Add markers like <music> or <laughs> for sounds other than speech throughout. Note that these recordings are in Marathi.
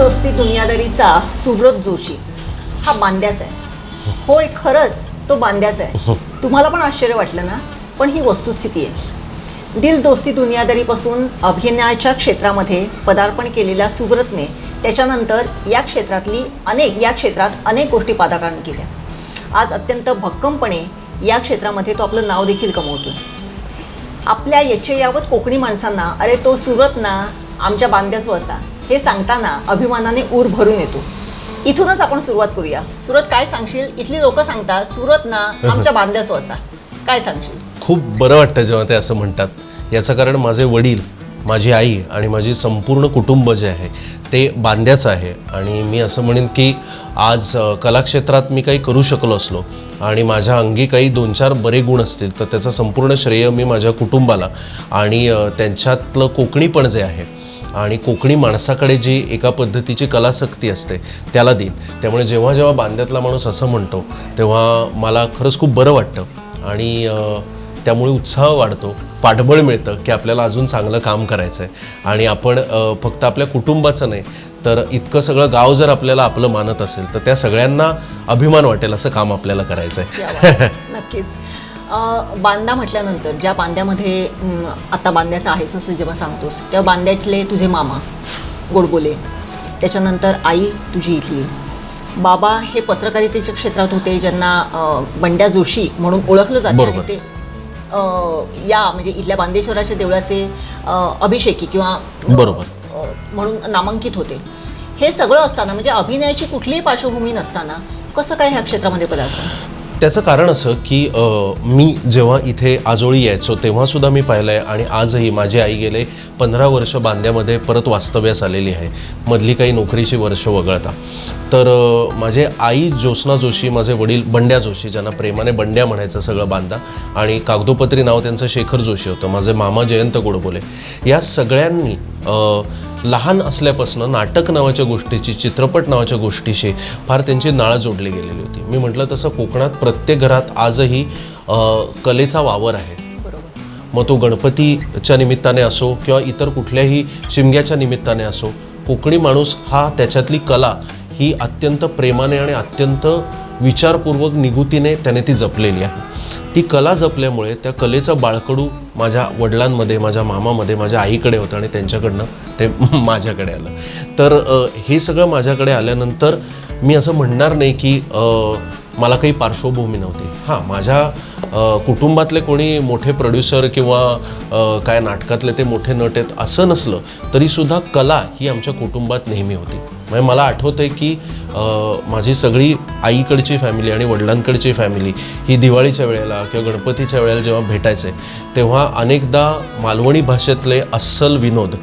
दोस्ती दुनियादारीचा सुव्रत जोशी. हा बांद्याचा आहे. होय खरंच तो बांद्याचा आहे. तुम्हाला पण आश्चर्य वाटलं ना? पण ही वस्तुस्थिती आहे. दिल दोस्ती दुनियादारीपासून अभिनयाच्या क्षेत्रामध्ये पदार्पण केलेल्या सुव्रतने त्याच्यानंतर या क्षेत्रातली अनेक या क्षेत्रात अनेक गोष्टी पादाकारण केल्या. आज अत्यंत भक्कमपणे या क्षेत्रामध्ये तो आपलं नाव देखील कमवतो आपल्या यच्चयावत कोकणी माणसांना अरे तो सुरत ना आमच्या बांद्याच वसा हे सांगताना अभिमानाने ऊर भरून येतो. इथूनच आपण सुरुवात करूया. सुरत काय सांगशील? इथली लोक सांगतात सुरत ना आमच्या बांद्याच वसा काय सांगशील? खूप बरं वाटतं जेव्हा ते असं म्हणतात. याचं कारण माझे वडील माझी आई आणि माझी संपूर्ण कुटुंब जे आहे ते बांद्याचं आहे. आणि मी असं म्हणेन की आज कलाक्षेत्रात मी काही करू शकलो असलो आणि माझ्या अंगी काही दोन चार बरे गुण असतील तर त्याचं संपूर्ण श्रेय मी माझ्या कुटुंबाला आणि त्यांच्यातलं कोकणीपण जे आहे आणि कोकणी माणसाकडे जी एका पद्धतीची कलासक्ती असते त्याला देईन. त्यामुळे जेव्हा जेव्हा बांद्यातला माणूस असं म्हणतो तेव्हा मला खरंच खूप बरं वाटतं. आणि त्यामुळे उत्साह वाढतो पाठबळ मिळतं की आपल्याला अजून चांगलं काम करायचं आहे आणि आपण फक्त आपल्या कुटुंबाचं नाही तर इतकं सगळं गाव जर आपल्याला आपलं मानत असेल तर त्या सगळ्यांना अभिमान वाटेल असं काम आपल्याला करायचं आहे नक्कीच. बांदा म्हटल्यानंतर ज्या बांद्यामध्ये आता बांद्याचं आहेस असं जेव्हा सांगतोस तेव्हा बांद्यातले तुझे मामा गोडबोले त्याच्यानंतर आई तुझी इथली. बाबा हे पत्रकारितेच्या क्षेत्रात होते ज्यांना बंड्या जोशी म्हणून ओळखलं जातं ते या म्हणजे इथल्या बांदेश्वराच्या देवळाचे अभिषेकी किंवा बरोबर. म्हणून नामांकित होते. हे सगळं असताना म्हणजे अभिनयाची कुठलीही पार्श्वभूमी नसताना कसं काय ह्या क्षेत्रामध्ये पदार्पण? त्याचं कारण असं की मी जेव्हा इथे आजोळी यायचो तेव्हासुद्धा मी पाहिलं आहे आणि आजही माझी आई गेले पंधरा वर्ष बांद्यामध्ये परत वास्तव्यास आलेली आहे. मधली काही नोकरीची वर्ष वगळता. तर माझे आई ज्योत्स्ना जोशी माझे वडील बंड्या जोशी ज्यांना प्रेमाने बंड्या म्हणायचं सगळं बांधा आणि कागदोपत्री नाव त्यांचं शेखर जोशी होतं माझे मामा जयंत गोडबोले. या सगळ्यांनी लहान असल्यापासून नाटक नावाच्या गोष्टीची चित्रपट नावाच्या गोष्टीशी फार त्यांची नाळ जोडली गेलेली होती. मी म्हटलं तसं कोकणात प्रत्येक घरात आजही कलेचा वावर आहे. बरोबर. मग तो गणपतीच्या निमित्ताने असो किंवा इतर कुठल्याही शिमग्याच्या निमित्ताने असो कोकणी माणूस हा त्याच्यातली कला ही अत्यंत प्रेमाने आणि अत्यंत विचारपूर्वक निगुतीने त्याने ती जपलेली आहे. ती कला जपल्यामुळे त्या कलेचं बाळकडू माझ्या वडिलांमध्ये माझ्या मामामध्ये माझ्या आईकडे होतं आणि त्यांच्याकडनं ते <laughs> माझ्याकडे आलं. तर हे सगळं माझ्याकडे आल्यानंतर मी असं म्हणणार नाही की मला काही पार्श्वभूमी नव्हती. हां माझ्या कुटुंबातले कोणी मोठे प्रोड्युसर किंवा काय नाटकातले ते मोठे नट आहेत असं नसलं तरीसुद्धा कला ही आमच्या कुटुंबात नेहमी होती. म्हणजे मला आठवतं आहे की माझी सगळी आईकडची फॅमिली आणि वडिलांकडची फॅमिली ही दिवाळीच्या वेळेला किंवा गणपतीच्या वेळेला जेव्हा भेटायचे तेव्हा अनेकदा मालवणी भाषेतले अस्सल विनोद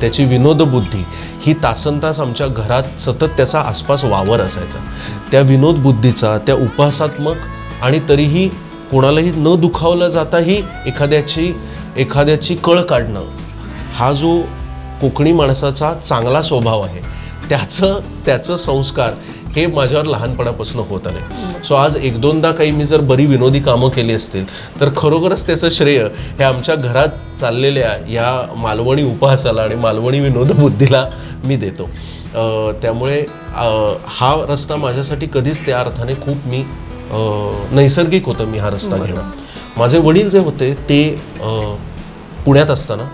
त्याची विनोदबुद्धी ही तासनतास आमच्या घरात सतत त्याचा आसपास वावर असायचा. त्या विनोदबुद्धीचा त्या उपहासात्मक आणि तरीही कोणालाही न दुखावलं जाताही एखाद्याची एखाद्याची कळ काढणं हा जो कोकणी माणसाचा चांगला स्वभाव आहे त्याचं त्याचं संस्कार हे माझ्यावर लहानपणापासून होत आले सो आज एक दोनदा काही मी जर बरी विनोदी कामं केली असतील तर खरोखरच त्याचं श्रेय हे आमच्या घरात चाललेल्या या मालवणी उपहासाला आणि मालवणी विनोदबुद्धीला मी देतो. त्यामुळे हा रस्ता माझ्यासाठी कधीच त्या अर्थाने खूप मी नैसर्गिक होतं मी हा रस्ता घेणं. माझे वडील जे होते ते पुण्यात असताना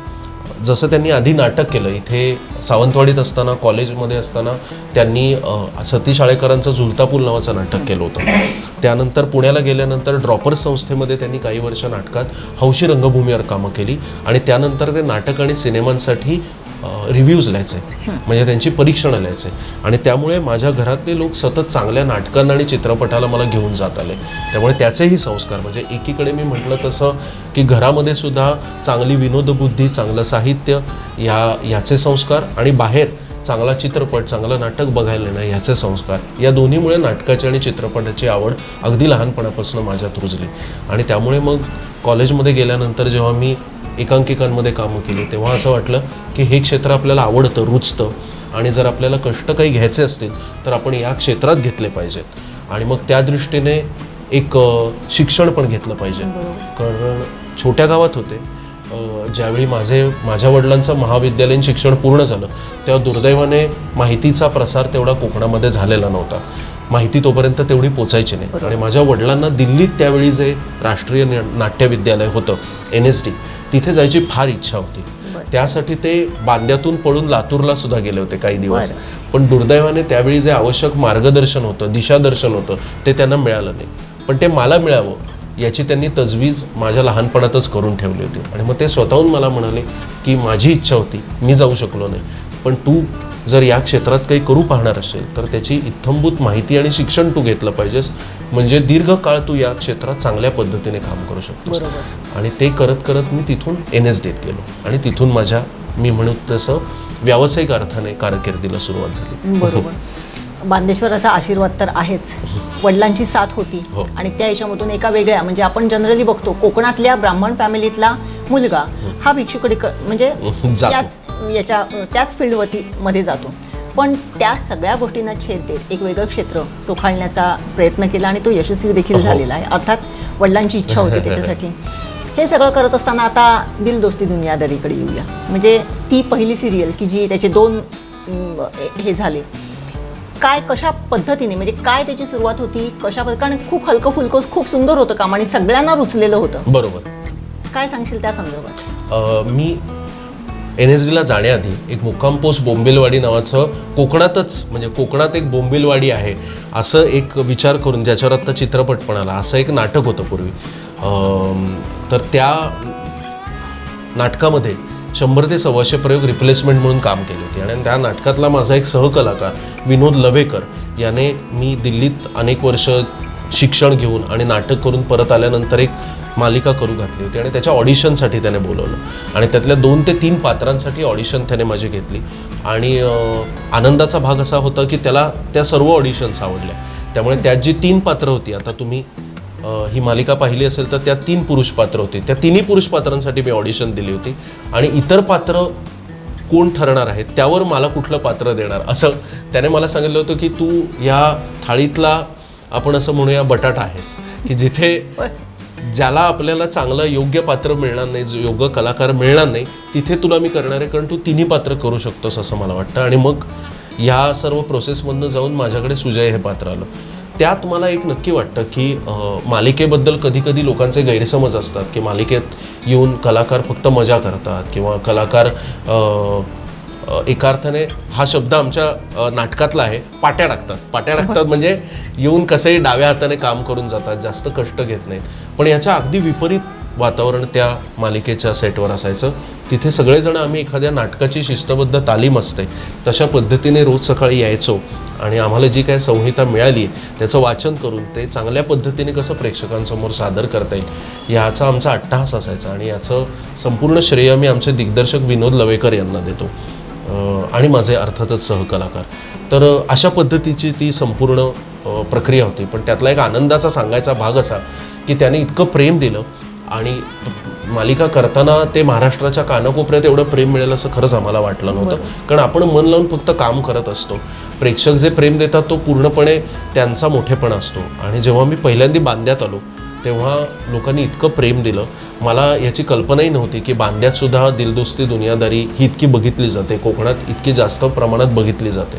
जसं त्यांनी आधी नाटक केलं इथे सावंतवाडीत असताना कॉलेजमध्ये असताना त्यांनी सतीश आळेकरांचं झुलता पूल नावाचं नाटक केलं होतं. त्यानंतर पुण्याला गेल्यानंतर ड्रॉपर्स संस्थेमध्ये त्यांनी काही वर्ष नाटकात हौशी रंगभूमीवर कामं केली आणि त्यानंतर ते नाटक आणि सिनेमांसाठी रिव्ह्यूज लिहायचे. म्हणजे त्यांची परीक्षणं लिहायचे. आणि त्यामुळे माझ्या घरातले लोक सतत चांगल्या नाटकांना आणि चित्रपटाला मला घेऊन जात आले. त्यामुळे त्याचेही संस्कार. म्हणजे एकीकडे मी म्हटलं तसं की घरामध्ये सुद्धा चांगली विनोदबुद्धी चांगलं साहित्य या याचे संस्कार आणि बाहेर चांगला चित्रपट चांगलं नाटक बघायला येणं ह्याचे संस्कार. या दोन्हीमुळे नाटकाची आणि चित्रपटाची आवड अगदी लहानपणापासून माझ्यात रुजली. आणि त्यामुळे मग कॉलेजमध्ये गेल्यानंतर जेव्हा मी एकांकिकांमध्ये कामं केली तेव्हा असं वाटलं की हे क्षेत्र आपल्याला आवडतं रुचतं. आणि जर आपल्याला कष्ट काही घ्यायचे असतील तर आपण या क्षेत्रात घेतले पाहिजेत. आणि मग त्या दृष्टीने एक शिक्षण पण घेतलं पाहिजे. कारण छोट्या गावात होते. ज्यावेळी माझे माझ्या वडिलांचं महाविद्यालयीन शिक्षण पूर्ण झालं तेव्हा दुर्दैवाने माहितीचा प्रसार तेवढा कोकणामध्ये झालेला नव्हता. माहिती तोपर्यंत तेवढी पोचायची नाही. आणि माझ्या वडिलांना दिल्लीत त्यावेळी जे राष्ट्रीय नाट्य विद्यालय होतं एन एस डी तिथे जायची फार इच्छा होती. त्यासाठी ते बांद्यातून पळून लातूरला सुद्धा गेले होते काही दिवस. पण दुर्दैवाने त्यावेळी जे आवश्यक मार्गदर्शन होतं दिशादर्शन होतं ते त्यांना मिळालं नाही. पण ते मला मिळावं याची त्यांनी तजवीज माझ्या लहानपणातच करून ठेवली होती. आणि मग ते स्वतःहून मला म्हणाले की माझी इच्छा होती मी जाऊ शकलो नाही. पण तू जर या क्षेत्रात काही करू पाहणार असेल तर त्याची इत्थंभूत माहिती आणि शिक्षण तू घेतलं पाहिजेस. म्हणजे दीर्घकाळ तू या क्षेत्रात चांगल्या पद्धतीने काम करू शकतोस. आणि ते करत करत मी तिथून एन एस डीत गेलो. आणि तिथून माझ्या मी म्हणू तसं व्यावसायिक अर्थाने कारकिर्दीला सुरुवात झाली. बरोबर. बांदेश्वराचा आशीर्वाद तर आहेच. वडिलांची साथ होती. हो. आणि त्या याच्यामधून एका वेगळ्या म्हणजे आपण जनरली बघतो कोकणातल्या ब्राह्मण फॅमिलीतला मुलगा हा. भिक्षुकडे म्हणजे याच्या त्याच फील्डवरती मध्ये जातो. पण त्या सगळ्या गोष्टींना छेद देत एक वेगळं क्षेत्र चोखाळण्याचा प्रयत्न केला आणि तो यशस्वी देखील हो. झालेला आहे. अर्थात वडिलांची इच्छा होती <laughs> त्याच्यासाठी. हे सगळं करत असताना आता दिल दोस्ती दुनियादारीकडे येऊया. म्हणजे ती पहिली सिरियल की जी त्याचे दोन हे झाले. काय कशा पद्धतीने म्हणजे काय त्याची सुरुवात होती कशा पद्ध- कारण खूप हलकं फुलकं खूप सुंदर होतं काम आणि सगळ्यांना रुचलेलं होतं. बरोबर. काय सांगशील त्या संदर्भात? मी एन एस डीला जाण्याआधी एक मुक्काम पोस्ट बोंबिलवाडी नावाचं कोकणातच म्हणजे कोकणात एक बोंबिलवाडी आहे असं एक विचार करून ज्याच्यावर आत्ता चित्रपट पण आला असं एक नाटक होतं पूर्वी. तर त्या नाटकामध्ये शंभर ते सव्वाशे प्रयोग रिप्लेसमेंट म्हणून काम केले होते. आणि त्या नाटकातला माझा एक सहकलाकार विनोद लवेकर याने मी दिल्लीत अनेक वर्ष शिक्षण घेऊन आणि नाटक करून परत आल्यानंतर एक मालिका करू घातली होती आणि त्याच्या ऑडिशनसाठी त्याने बोलवलं. आणि त्यातल्या दोन ते तीन पात्रांसाठी ऑडिशन त्याने माझी घेतली. आणि आनंदाचा भाग असा होता की त्याला त्या सर्व ऑडिशन्स आवडल्या. त्यामुळे त्यात जी तीन पात्र होती आता तुम्ही ही मालिका पाहिली असेल तर त्या तीन पुरुष पात्र होते. त्या तिन्ही पुरुष पात्रांसाठी मी ऑडिशन दिली होती. आणि इतर पात्र कोण ठरणार आहेत त्यावर मला कुठलं पात्र देणार असं त्याने मला सांगितलं होतं की तू या थाळीतला आपण असं म्हणूया बटाटा आहेस. की जिथे ज्याला आपल्याला चांगलं योग्य पात्र मिळणार नाही जो योग्य कलाकार मिळणार नाही तिथे तुला मी करणार आहे कारण तू तिन्ही पात्र करू शकतोस असं मला वाटतं. आणि मग ह्या सर्व प्रोसेसमधनं जाऊन माझ्याकडे सुजय हे पात्र आलं. त्यात मला एक नक्की वाटतं की मालिकेबद्दल कधीकधी लोकांचे गैरसमज असतात की मालिकेत येऊन कलाकार फक्त मजा करतात किंवा कलाकार आ, एका अर्थाने हा शब्द आमच्या नाटकातला आहे. पाट्या टाकतात. पाट्या टाकतात म्हणजे येऊन कसंही डाव्या हाताने काम करून जातात जास्त कष्ट घेत नाहीत. पण याच्या अगदी विपरीत वातावरण त्या मालिकेच्या सेटवर असायचं. तिथे सगळेजण आम्ही एखाद्या नाटकाची शिस्तबद्ध तालीम असते. तशा पद्धतीने रोज सकाळी यायचो आणि आम्हाला जी काय संहिता मिळाली त्याचं वाचन करून ते चांगल्या पद्धतीने कसं प्रेक्षकांसमोर सादर करता येईल याचा आमचा अट्टहास असायचा. आणि याचं संपूर्ण श्रेय मी आमचे दिग्दर्शक विनोद लवेकर यांना देतो. आणि माझे अर्थातच सहकलाकार. तर अशा पद्धतीची ती संपूर्ण प्रक्रिया होती. पण त्यातला एक आनंदाचा सांगायचा भाग असा की त्याने इतकं प्रेम दिलं आणि मालिका करताना ते महाराष्ट्राच्या कानाकोपऱ्यात एवढं प्रेम मिळेल असं खरंच आम्हाला वाटलं नव्हतं. कारण आपण मन लावून फक्त काम करत असतो. प्रेक्षक जे प्रेम देतात तो पूर्णपणे त्यांचा मोठेपणा असतो. आणि जेव्हा मी पहिल्यांदा बांद्यात आलो तेव्हा लोकांनी इतकं प्रेम दिलं. मला याची कल्पनाही नव्हती की बांद्यात सुद्धा दिलदोस्ती दुनियादारी ही इतकी बघितली जाते. कोकणात इतकी जास्त प्रमाणात बघितली जाते.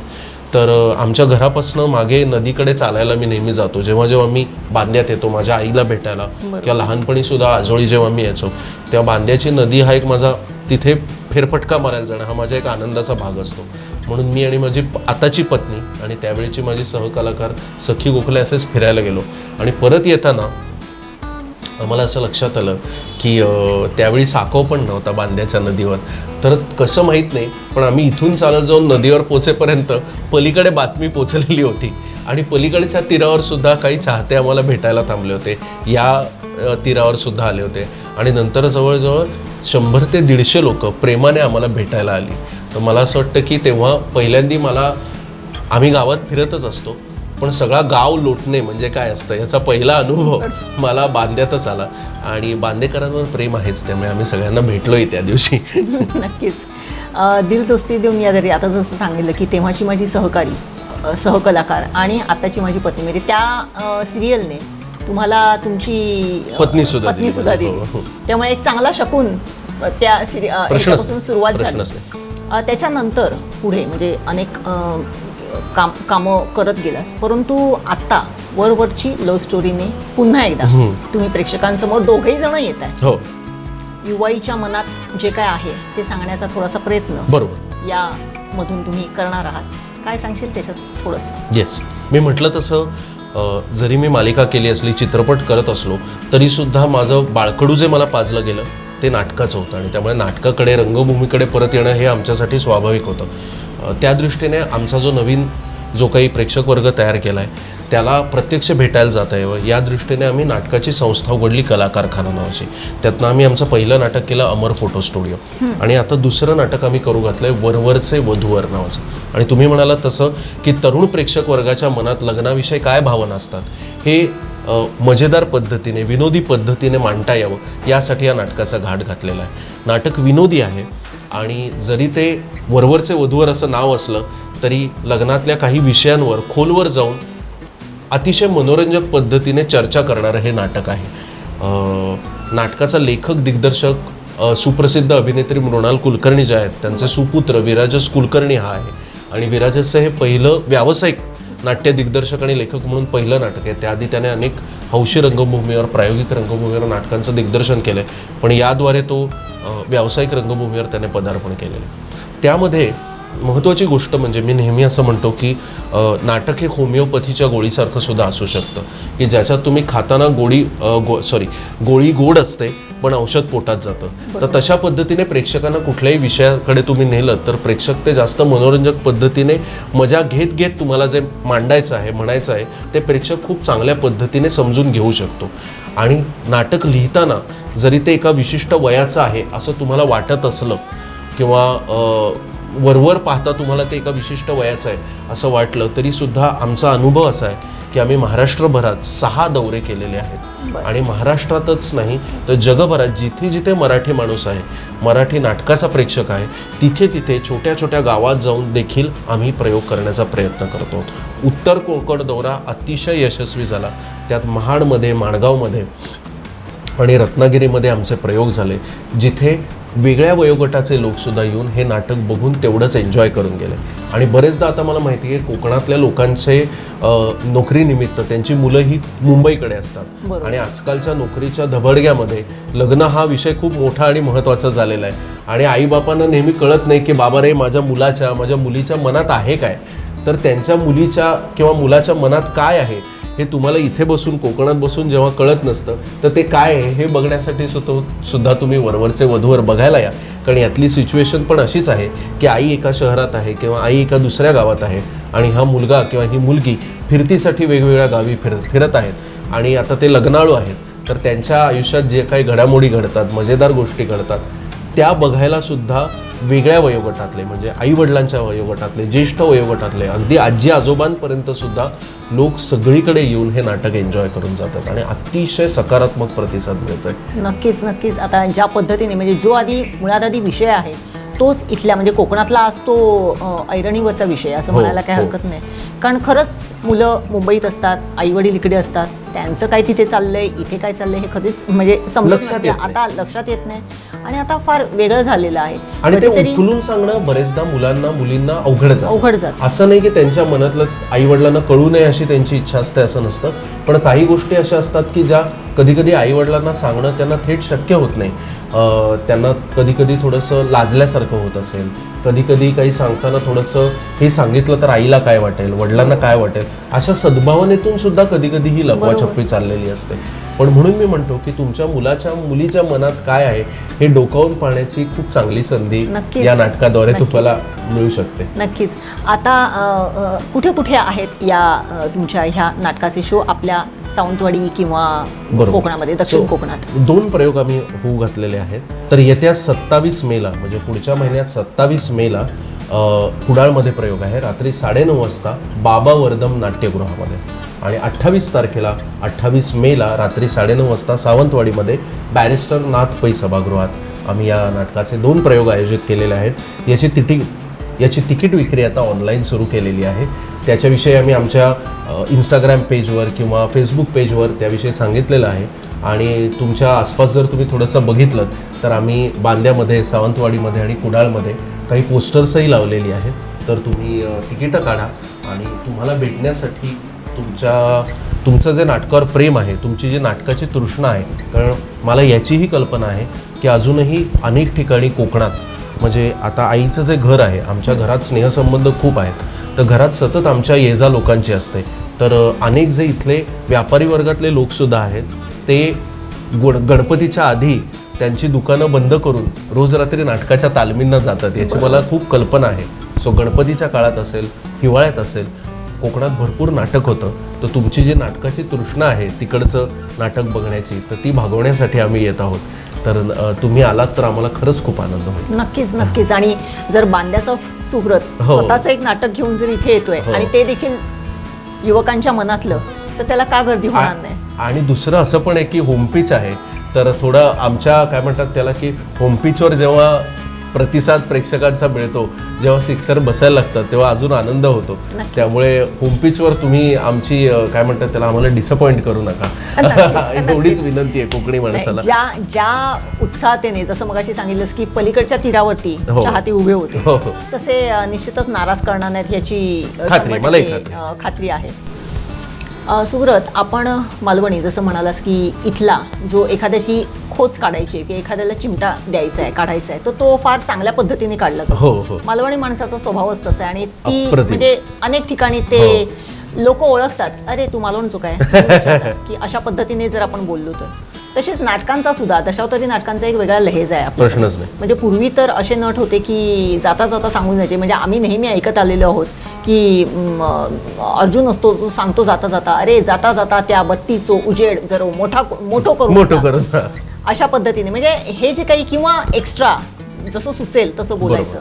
तर आमच्या घरापासून मागे नदीकडे चालायला मी नेहमी जातो. जेव्हा जेव्हा मी बांद्यात येतो माझ्या आईला भेटायला किंवा लहानपणी सुद्धा आजोळी जेव्हा मी यायचो तेव्हा बांद्याची नदी हा एक माझा तिथे फेरफटका मारायला जाणं हा माझा एक आनंदाचा भाग असतो. म्हणून मी आणि माझी आताची पत्नी आणि त्यावेळेची माझी सहकलाकार सखी गोखले असेच फिरायला गेलो. आणि परत येताना आम्हाला असं लक्षात आलं की त्यावेळी साकव पण नव्हता बांध्याच्या नदीवर. तर कसं माहीत नाही पण आम्ही इथून चालत जाऊन नदीवर पोचेपर्यंत पलीकडे बातमी पोचलेली होती. आणि पलीकडच्या तीरावर सुद्धा काही चाहते आम्हाला भेटायला थांबले होते. या तीरावर सुद्धा आले होते. आणि नंतर जवळजवळ शंभर ते दीडशे लोक प्रेमाने आम्हाला भेटायला आली. तर मला असं वाटतं की तेव्हा पहिल्यांदी मला आम्ही गावात फिरतच असतो. पण सगळा गाव लोटणे म्हणजे काय असतं? याचा पहिला अनुभव मला बांद्यातच आला. आणि बांदेकरांवर प्रेम आहेच त्यामुळे आम्ही सगळ्यांना भेटलोही त्या दिवशी. <laughs> नक्कीच. दिल दोस्ती देऊन यादरी आता जसं सांगितलं की तेव्हाची माझी सहकारी सहकलाकार आणि आताची माझी पत्नी म्हणजे त्या सिरियलने तुम्हाला तुमची पत्नी सुद्धा पत्नी दिली सुद्धा म्हणजे, दिली. हो, हो. त्यामुळे एक चांगला शकून त्या सिरि- अ, प्रश्नच याच्यापासून नाही. सुरुवात झाली त्याच्यानंतर पुढे म्हणजे अनेक काम कामं करत गेलास. परंतु आत्ता वरवरची लव्ह स्टोरीने पुन्हा एकदा तुम्ही प्रेक्षकांसमोर दोघेही जण येत आहे हो. युवाईच्या मनात जे काय आहे ते सांगण्याचा थोडासा प्रयत्न बरोबर. यामधून तुम्ही करणार आहात. काय सांगशील त्याच्यात थोडंसं? येस मी म्हटलं तसं जरी मी मालिका केली असली चित्रपट करत असलो तरीसुद्धा माझं बाळकडू जे मला पाजलं गेलं ते नाटकाचं होतं. आणि त्यामुळे नाटकाकडे रंगभूमीकडे परत येणं हे आमच्यासाठी स्वाभाविक होतं. त्या दृष्टीने आमचा जो नवीन जो काही प्रेक्षक वर्ग तयार केला आहे त्याला प्रत्यक्ष भेटायला जाता यावं. या दृष्टीने आम्ही नाटकाची संस्था उघडली कला कारखाना नावाची. त्यातनं आम्ही आमचं पहिलं नाटक केलं अमर फोटो स्टुडिओ. आणि आता दुसरं नाटक आम्ही करू घातलंय वरवरचे वधूवर नावाचं. आणि तुम्ही म्हणाला तसं की तरुण प्रेक्षक वर्गाच्या मनात लग्नाविषयी काय भावना असतात? हे मजेदार पद्धतीने विनोदी पद्धतीने मांडता यावं यासाठी या नाटकाचा घाट घातलेला आहे. नाटक विनोदी आहे आणि जरी ते वरवरचे वधूवर असं नाव असलं तरी लग्नातल्या काही विषयांवर खोलवर जाऊन अतिशय मनोरंजक पद्धतीने चर्चा करणारं हे नाटक आहे. नाटकाचा लेखक दिग्दर्शक सुप्रसिद्ध अभिनेत्री मृणाल कुलकर्णी जे आहेत त्यांचे सुपुत्र विराजस कुलकर्णी हा आहे. आणि विराजसचं हे पहिलं व्यावसायिक नाट्य दिग्दर्शक आणि लेखक म्हणून पहिलं नाटक आहे. त्याआधी त्याने अनेक हौशी रंगभूमीवर प्रायोगिक रंगभूमीवर नाटकांचं दिग्दर्शन केलं आहे पण याद्वारे तो व्यावसायिक रंगभूमीवर त्याने पदार्पण केलेलं आहे. त्यामध्ये महत्त्वाची गोष्ट म्हणजे मी नेहमी असं म्हणतो की नाटक हे होमिओपॅथीच्या गोळीसारखं सुद्धा असू शकतं. की ज्याच्यात तुम्ही खाताना गोळी गो सॉरी गोळी गोड असते पण औषध पोटात जातं. तर तशा पद्धतीने प्रेक्षकांना कुठल्याही विषयाकडे तुम्ही नेलं तर प्रेक्षक ते जास्त मनोरंजक पद्धतीने मजा घेत घेत तुम्हाला जे मांडायचं आहे म्हणायचं आहे ते प्रेक्षक खूप चांगल्या पद्धतीने समजून घेऊ शकतो. आणि नाटक लिहिताना जरी ते एका विशिष्ट वयाचं आहे असं तुम्हाला वाटत असलं किंवा वरवर पाहता तुम्हाला ते एका विशिष्ट वयाचं आहे असं वाटलं तरी सुद्धा आमचा अनुभव असा आहे की आम्ही महाराष्ट्रभरात सहा दौरे केलेले आहेत. आणि महाराष्ट्रातच नाही तर जगभरात जिथे जिथे मराठी माणूस आहे मराठी नाटकाचा प्रेक्षक आहे तिथे तिथे छोट्या छोट्या गावात जाऊन देखील आम्ही प्रयोग करण्याचा प्रयत्न करतो. उत्तर कोकण दौरा अतिशय यशस्वी झाला. त्यात महाडमध्ये माणगावमध्ये आणि रत्नागिरीमध्ये आमचे प्रयोग झाले जिथे वेगळ्या वयोगटाचे लोकसुद्धा येऊन हे नाटक बघून तेवढंच एन्जॉय करून गेले. आणि बरेचदा आता मला माहिती आहे कोकणातल्या लोकांचे नोकरीनिमित्त त्यांची मुलं ही मुंबईकडे असतात. आणि आजकालच्या नोकरीच्या धबडग्यामध्ये लग्न हा विषय खूप मोठा आणि महत्त्वाचा झालेला आहे. आणि आईबापांना नेहमी कळत नाही की बाबा रे माझ्या मुलाच्या माझ्या मुलीच्या मनात आहे काय? तर त्यांच्या मुलीच्या किंवा मुलाच्या मनात काय आहे? हे तुम्हाला इथे बसून कोकणात बसून जेव्हा कळत नसतं तर ते काय आहे हे बघण्यासाठी सुद्धा सुद्धा तुम्ही वरवरचे वधूवर बघायला या. कारण यातली सिच्युएशन पण अशीच आहे की आई एका शहरात आहे किंवा आई एका दुसऱ्या गावात आहे आणि हा मुलगा किंवा ही मुलगी फिरतीसाठी वेगवेगळ्या गावी फिर फिरत आहेत. आणि आता ते लग्नाळू आहेत. तर त्यांच्या आयुष्यात जे काही घडामोडी घडतात मजेदार गोष्टी घडतात त्या बघायला सुद्धा वेगळ्या वयोगटातले म्हणजे आई वडिलांच्या वयोगटातले ज्येष्ठ वयोगटातले अगदी आजी आजोबांपर्यंत सुद्धा लोक सगळीकडे येऊन हे नाटक एन्जॉय करून जातात आणि अतिशय सकारात्मक प्रतिसाद मिळतोय. नक्कीच नक्कीच. आता ज्या पद्धतीने म्हणजे जो आधी मुळात आधी विषय आहे तोच इथल्या म्हणजे कोकणातला आज तो ऐरणीवरचा विषय असं हो, म्हणायला काही हो. हरकत नाही. कारण खरंच मुलं मुंबईत असतात आई वडील इकडे असतात त्यांचं काय तिथे चाललंय इथे काय चाललंय हे कधीच म्हणजे समजत. आता लक्षात येत नाही. आणि आता फार वेगळं झालेलं आहे. आणि ते उकलून सांगणं बरेचदा मुलांना मुलींना अवघड जातं. अवघड जात. असं नाही की त्यांच्या मनातलं आई वडिलांना कळू नये अशी त्यांची इच्छा असते असं नसतं. पण काही गोष्टी अशा असतात की ज्या कधी कधी आई वडिलांना सांगणं त्यांना थेट शक्य होत नाही. त्यांना कधी कधी थोडंसं लाजल्यासारखं होत असेल. कधी कधी काही सांगताना थोडंसं हे सांगितलं तर आईला काय वाटेल वडिलांना काय वाटेल अशा सद्भावनेतून सुद्धा कधी कधी ही लपवाछपवी चाललेली असते. पण म्हणून मी म्हणतो की तुमच्या मुलाच्या मुलीच्या मनात काय आहे हे डोकावून पाहण्याची खूप चांगली संधी. या नाटकाद्वारे. तुम्हाला मिळू शकते. नक्कीच. आता कुठे कुठे आहेत या तुमच्या ह्या नाटकाचे शो? आपल्या सावंतवाडी किंवा. कोकणामध्ये दक्षिण कोकणात? दोन प्रयोग आम्ही होऊ घातलेले आहेत. तर येत्या सत्तावीस मेला म्हणजे पुढच्या महिन्यात सत्तावीस मेला कुडाळमध्ये प्रयोग आहे. रात्री साडेनऊ वाजता बाबा वर्धम नाट्यगृहामध्ये. आणि अठ्ठावीस तारखेला अठ्ठावीस मेला रात्री साडेनऊ वाजता सावंतवाडीमध्ये बॅरिस्टर नाथ पै सभागृहात आम्ही या नाटकाचे दोन प्रयोग आयोजित केलेले आहेत. याची तिटी याची तिकीट विक्री आता ऑनलाईन सुरू केलेली आहे. त्याच्याविषयी आम्ही आमच्या इंस्टाग्राम पेजवर किंवा फेसबुक पेजवर त्याविषयी सांगितलेलं आहे. आणि तुमच्या आसपास जर तुम्ही थोडंसं बघितलं तर आम्ही बांद्यामध्ये सावंतवाडीमध्ये आणि कुडाळमध्ये काही पोस्टर्सही लावलेली आहेत. तर तुम्ही तिकीटं काढा आणि तुम्हाला भेटण्यासाठी तुमच्या तुमचं जे नाटकावर प्रेम आहे तुमची जी नाटकाची तृष्णा आहे कारण मला याचीही कल्पना आहे की अजूनही अनेक ठिकाणी कोकणात म्हणजे आता आईचं जे घर आहे आमच्या घरात स्नेहसंबंध खूप आहेत तर घरात सतत आमच्या ये जा लोकांची असते. तर अनेक जे इथले व्यापारी वर्गातले लोकसुद्धा आहेत ते गुण गणपतीच्या आधी त्यांची दुकानं बंद करून रोज रात्री नाटकाच्या तालमींना जातात याची मला खूप कल्पना आहे. सो गणपतीच्या काळात असेल हिवाळ्यात असेल कोकणात भरपूर नाटक होतं. तर तुमची जी नाटकाची तृष्णा आहे तिकडचं नाटक बघण्याची तर ती भागवण्यासाठी आम्ही येत आहोत. तर तुम्ही आलात तर आम्हाला खरंच खूप आनंद होईल. नक्कीच नक्कीच. आणि जर बांद्याचा सुहृत हो. स्वतःच एक नाटक घेऊन जर इथे येतोय हो. आणि ते देखील युवकांच्या मनातलं तर त्याला का गर्दी होणार नाही? आणि दुसरं असं पण आहे की होमपीच आहे तर थोडं आमच्या काय म्हणतात त्याला की होमपीचवर जेव्हा प्रतिसाद प्रेक्षकांचा मिळतो. जेव्हा सिक्सर बसायला लागतात तेव्हा अजून आनंद होतो. त्यामुळे होमपीचवर तुम्ही आमची काय म्हणतात त्याला आम्हाला डिसअपॉइंट करू नका. <laughs> एवढीच विनंती आहे कोकणी माणसाला. ज्या ज्या उत्साहतेने जसं मगाशी सांगितलंस की पलीकडच्या तीरावरती हो. चाहते उभे होते हो. तसे निश्चितच नाराज करणार नाहीत याची खात्री, आहे अ, सुब्रत आपण मालवणी जसं म्हणालास की इथला जो एखाद्याची खोच काढायची आहे, की एखाद्याला चिमटा द्यायचा आहे काढायचा आहे तर तो फार चांगल्या पद्धतीने काढला जातो हो हो मालवणी माणसाचा स्वभावच तसा आहे आणि ती अप्रतिम. म्हणजे अनेक ठिकाणी ते लोक ओळखतात अरे तू मालवणचो काय <laughs> की अशा पद्धतीने जर आपण बोललो तर तसेच नाटकांचा सुद्धा दशावतारी नाटकांचा एक वेगळा लहेज आहे आपल्याकडे. प्रश्नच नाही म्हणजे पूर्वी तर असे नट होते की जाता जाता सांगून जायचे म्हणजे आम्ही नेहमी ऐकत आलेलो आहोत की म, अर्जुन असतो तो सांगतो जाता जाता अरे जाता जाता त्या बत्तीचो उजेड जर मोठा मोठो करून मोठं जा." करून हा. अशा पद्धतीने. म्हणजे हे जे काही किंवा एक्स्ट्रा जसं सुचेल तसं बोलायचं.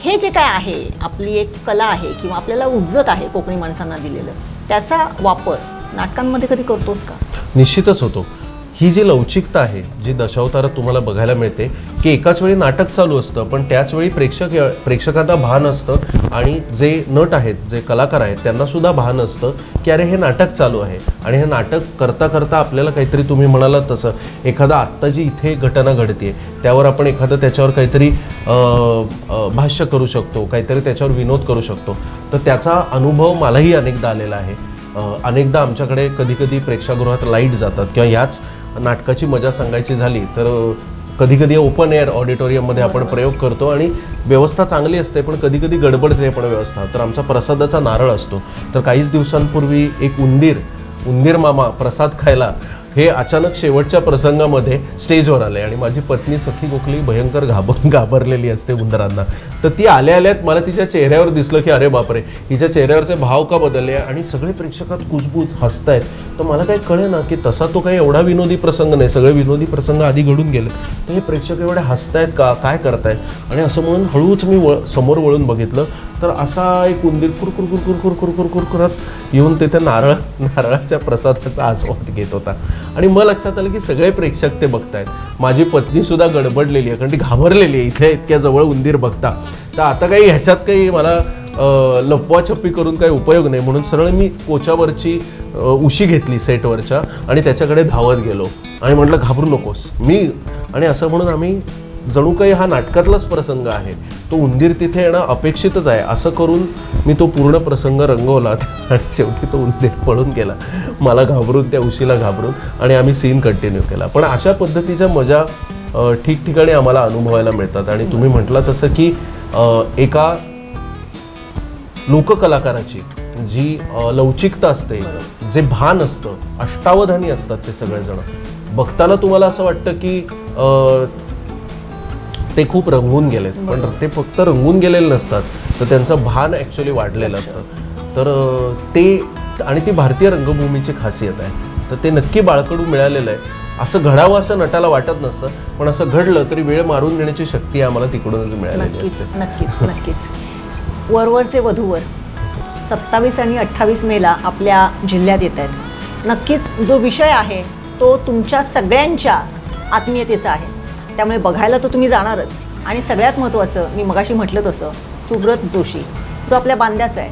हे जे काय आहे आपली एक कला आहे किंवा आपल्याला उपजत आहे कोकणी माणसांना दिलेलं त्याचा वापर नाटकांमध्ये कधी करतोस का? निश्चितच होतो. ही जी लवचिकता आहे जी दशावतारात तुम्हाला बघायला मिळते की एकाच वेळी नाटक चालू असतं पण त्याचवेळी प्रेक्षक प्रेक्षकांना भान असतं आणि जे नट आहेत जे कलाकार आहेत त्यांनासुद्धा भान असतं की अरे हे नाटक चालू आहे. आणि हे नाटक करता करता आपल्याला काहीतरी तुम्ही म्हणालात तसं एखादा आत्ता जी इथे घटना घडते त्यावर आपण एखादं त्याच्यावर काहीतरी भाष्य करू शकतो काहीतरी त्याच्यावर विनोद करू शकतो. तर त्याचा अनुभव मलाही अनेकदा आलेला आहे. अनेकदा आमच्याकडे कधी कधी प्रेक्षागृहात लाइट जातात किंवा याच नाटकाची मजा सांगायची झाली तर कधी कधी ओपन एअर ऑडिटोरियममध्ये आपण प्रयोग करतो आणि व्यवस्था चांगली असते पण कधी कधी गडबडते पण व्यवस्था. तर आमचा प्रसादाचा नारळ असतो. तर काहीच दिवसांपूर्वी एक उंदीर उंदीर मामा प्रसाद खायला हे अचानक शेवटच्या प्रसंगामध्ये स्टेजवर आले आणि माझी पत्नी सखी गोखली भयंकर घाबर घाबरलेली असते उंदरांना. तर ती आल्या आल्यात मला तिच्या चेहऱ्यावर दिसलं की अरे बापरे हिच्या चेहऱ्यावरचे भाव का बदलले आणि सगळे प्रेक्षकात कुजबूज हसतायत. तर मला काही कळे ना की तसा तो काही एवढा विनोदी प्रसंग नाही. सगळे विनोदी प्रसंग आधी घडून गेले तर हे प्रेक्षक एवढे हसतायत का? काय करतायत? आणि असं म्हणून हळूच मी वळ समोर वळून बघितलं. तर असा एक उंदीर कुरकुर कुरकुर कुरकुर कुरकुर करत येऊन तिथे नारळ नारळाच्या प्रसादाचा आस्वाद घेत होता. आणि मग लक्षात आलं की सगळे प्रेक्षक ते बघतायत. माझी पत्नी सुद्धा गडबडलेली आहे कारण ती घाबरलेली आहे. इथे इतक्या जवळ उंदीर बघता. तर आता काही ह्याच्यात काही मला लपवाछप्पी करून काही उपयोग नाही. म्हणून सरळ मी कोचावरची उशी घेतली सेटवरच्या आणि त्याच्याकडे धावत गेलो. आणि म्हटलं घाबरू नकोस. मी आणि असं म्हणून आम्ही जणू काही हा नाटकातलाच प्रसंग आहे. तो उंदीर तिथे येणं अपेक्षितच आहे. असं करून मी तो पूर्ण प्रसंग रंगवला आणि शेवटी तो उंदीर पळून गेला. मला घाबरून त्या उशीला घाबरून आणि आम्ही सीन कंटिन्यू केला. पण अशा पद्धतीच्या मजा ठिकठिकाणी आम्हाला अनुभवायला मिळतात. आणि तुम्ही म्हटलं तसं की एका लोककलाकाराची जी लवचिकता असते जे भान असतं अष्टावधानी असतात ते सगळेजण. बघताना तुम्हाला असं वाटतं की ते खूप रंगून गेलेत. पण ते फक्त रंगून गेलेले नसतात. तर त्यांचं भान ॲक्च्युली वाढलेलं असतं. तर ते आणि ती भारतीय रंगभूमीची खासियत आहे. तर ते नक्की बाळकडू मिळालेलं आहे. असं घडावं असं नटाला वाटत नसतं. पण असं घडलं तरी वेळ मारून घेण्याची शक्ती आम्हाला तिकडूनच असते. नक्कीच नक्कीच वरवरचे वधूवर. सत्तावीस आणि अठ्ठावीस मेला आपल्या जिल्ह्यात येत आहेत. नक्कीच जो विषय आहे तो तुमच्या सगळ्यांच्या आत्मीयतेचा आहे. त्यामुळे बघायला तर तुम्ही जाणारच. आणि सगळ्यात महत्त्वाचं मी मगाशी म्हटलं तसं सुब्रत जोशी जो आपल्या बांद्याचा आहे.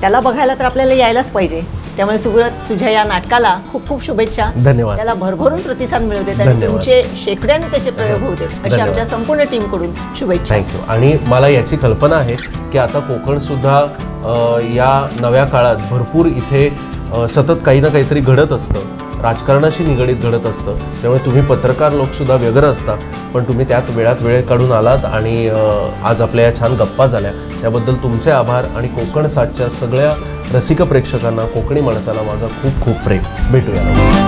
त्याला बघायला तर आपल्याला यायलाच पाहिजे. त्यामुळे सुब्रत तुझ्या या नाटकाला खूप खूप शुभेच्छा. धन्यवाद. त्याला भरभरून प्रतिसाद मिळू देत आणि धन्यवाद. तुमचे शेकड्याने त्याचे प्रयोग होऊ देत. अशी. आमच्या संपूर्ण टीमकडून शुभेच्छा. थँक्यू आणि मला याची कल्पना आहे की आता कोकणसुद्धा अ, या नव्या काळात भरपूर इथे सतत काही ना काहीतरी घडत असतं. राजकारणाशी निगडीत घडत असतं. त्यामुळे तुम्ही पत्रकार लोकसुद्धा व्यग्र असता. पण तुम्ही त्यात वेळात वेळ काढून आलात आणि आज आपल्या या छान गप्पा झाल्या. त्याबद्दल तुमचे आभार आणि कोकण सातच्या सगळ्या रसिक प्रेक्षकांना कोकणी माणसाला माझा खूप खूप प्रेम. भेटूया.